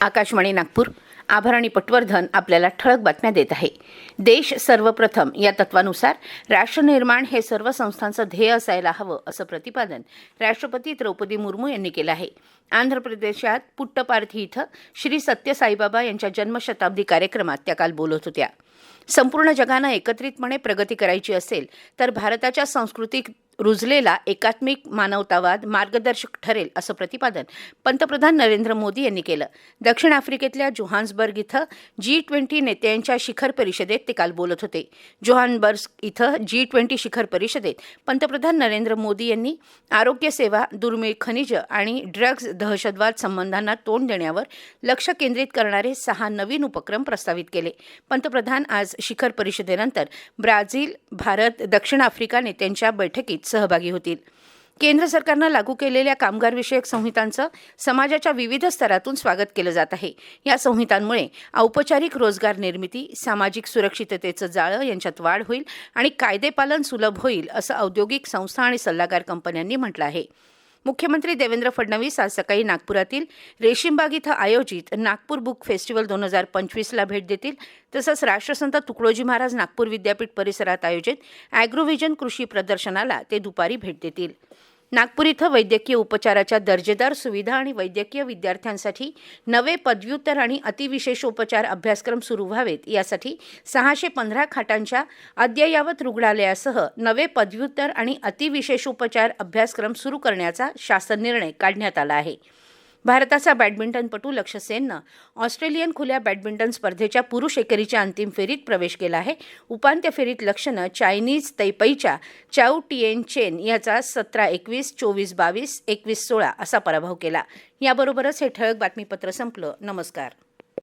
आकाशवाणी नागपूर. आभरणी पटवर्धन आपल्याला ठळक बातम्या देत आहे. देश सर्वप्रथम या तत्वानुसार राष्ट्रनिर्माण हे सर्व संस्थांचं ध्येय असायला हवं असं प्रतिपादन राष्ट्रपती द्रौपदी मुर्मू यांनी केलं आहे. आंध्र प्रदेशात पुट्टपार्थी इथं श्री सत्य साईबाबा यांच्या जन्मशताब्दी कार्यक्रमात त्या काल बोलत होत्या. संपूर्ण जगानं एकत्रितपणे प्रगती करायची असेल तर भारताच्या सांस्कृतिक रुजलेला एकात्मिक मानवतावाद मार्गदर्शक ठरेल असं प्रतिपादन पंतप्रधान नरेंद्र मोदी यांनी केलं. दक्षिण आफ्रिकेतल्या जोहान्सबर्ग इथं जी ट्वेंटी नेत्यांच्या शिखर परिषदेत ते काल बोलत होते. जोहान्सबर्ग इथं जी ट्वेंटी शिखर परिषदेत पंतप्रधान नरेंद्र मोदी यांनी आरोग्य सेवा दुर्मिळ खनिज आणि ड्रग्ज दहशतवाद संबंधांना तोंड देण्यावर लक्ष केंद्रित करणारे सहा नवीन उपक्रम प्रस्तावित केले. पंतप्रधान आज शिखर परिषदेनंतर ब्राझील भारत दक्षिण आफ्रिका नेत्यांच्या बैठकीत सहभागी होतील. केंद्र सरकारनं लागू केलेल्या कामगारविषयक संहितांचं समाजाच्या विविध स्तरातून स्वागत केलं जात आहे. या संहितांमुळे औपचारिक रोजगार निर्मिती सामाजिक सुरक्षिततेचं जाळं यांच्यात वाढ होईल आणि कायदेपालन सुलभ होईल असं औद्योगिक संस्था आणि सल्लागार कंपन्यांनी म्हटलं आहे. मुख्यमंत्री देवेंद्र फडणवीस आज सकाळी नागपुरातील रेशीमबाग इथं आयोजित नागपूर बुक फेस्टिवल दोन हजार पंचवीसला भेट देतील. तसंच राष्ट्रसंत तुकडोजी महाराज नागपूर विद्यापीठ परिसरात आयोजित ॲग्रोव्हिजन कृषी प्रदर्शनाला ते दुपारी भेट देतील. नागपूर इथं वैद्यकीय उपचाराच्या दर्जेदार सुविधा आणि वैद्यकीय विद्यार्थ्यांसाठी नवे पदव्युत्तर आणि अतिविशेषोपचार अभ्यासक्रम सुरू व्हावेत. यासाठी सहाशे पंधरा खाटांच्या अद्ययावत रुग्णालयासह नवे पदव्युत्तर आणि अतिविशेषोपचार अभ्यासक्रम सुरू करण्याचा शासन निर्णय काढण्यात आला आहे. भारताचा बॅडमिंटनपटू लक्ष्य सेननं ऑस्ट्रेलियन खुल्या बॅडमिंटन स्पर्धेच्या पुरुष एकेरीच्या अंतिम फेरीत प्रवेश केला आहे. उपांत्य फेरीत लक्ष्यनं चायनीज तैपईच्या चाऊ टिएन चेन याचा सतरा एकवीस चोवीस बावीस एकवीस सोळा असा पराभव केला. याबरोबरच हे ठळक बातमीपत्र संपलं. नमस्कार.